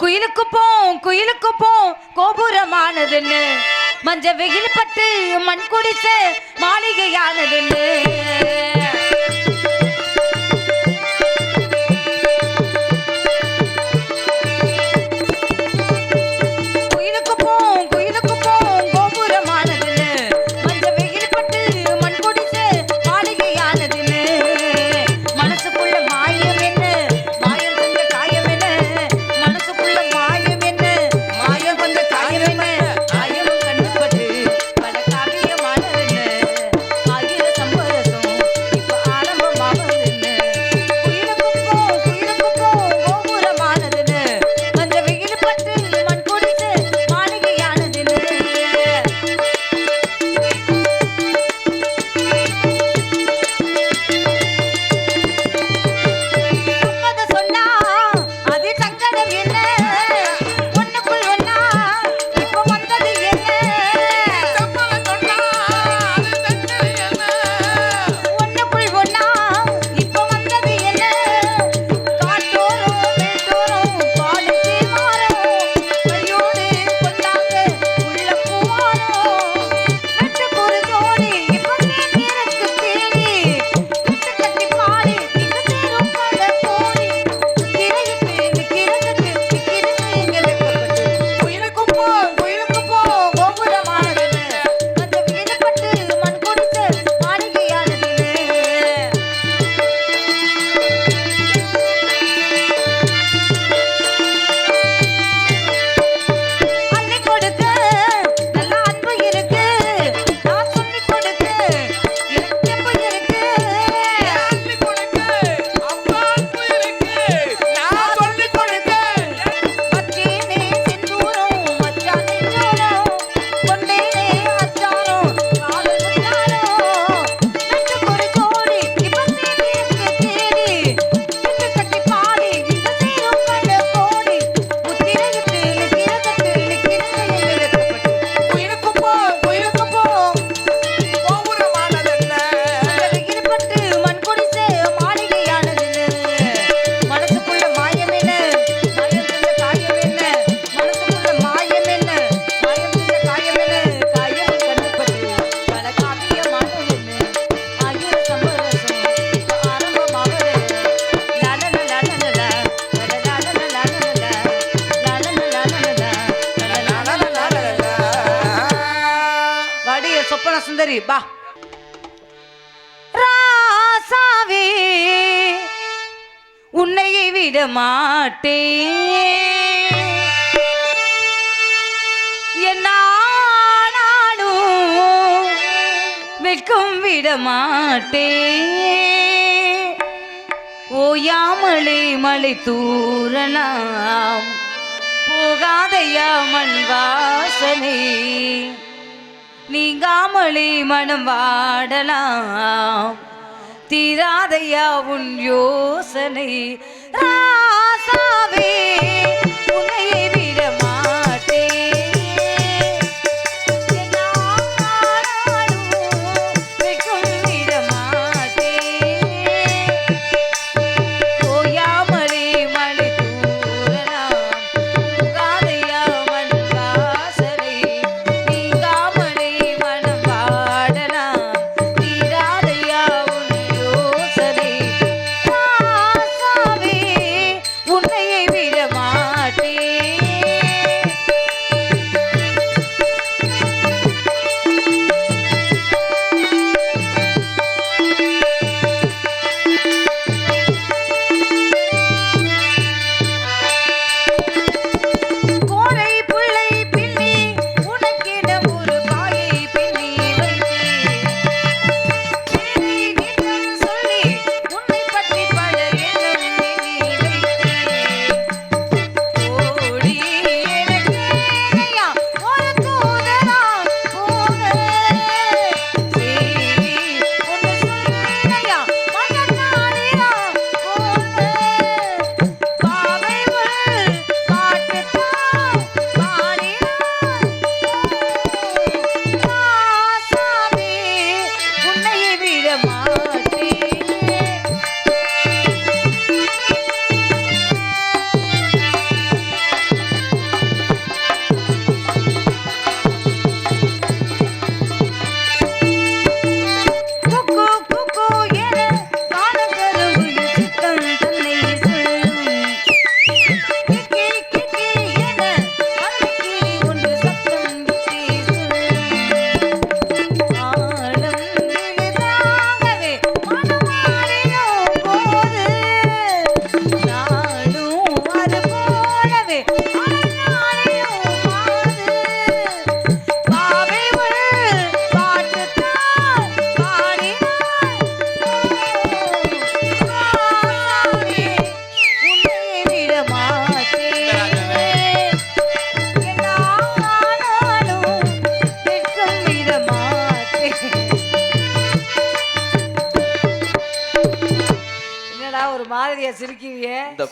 குயிலுக்கு போம் குயிலுக்கு போம் கோபுரமானதுன்னு. மஞ்ச வெயில் பட்டு மண் குடிச்ச மாளிகையானதுன்னு. சரி பா ராசாவே உன்னை விட மாட்டே என்னாலும் வெட்கம் விட மாட்டேன். ஓயாமலை மலை தூரலாம் போகாதையா மண் வாசனை நீங்காமலே மனம் வாடலாம். தீராதையா உன் யோசனை. என்னடா சிரிக்கிறீங்க? இந்த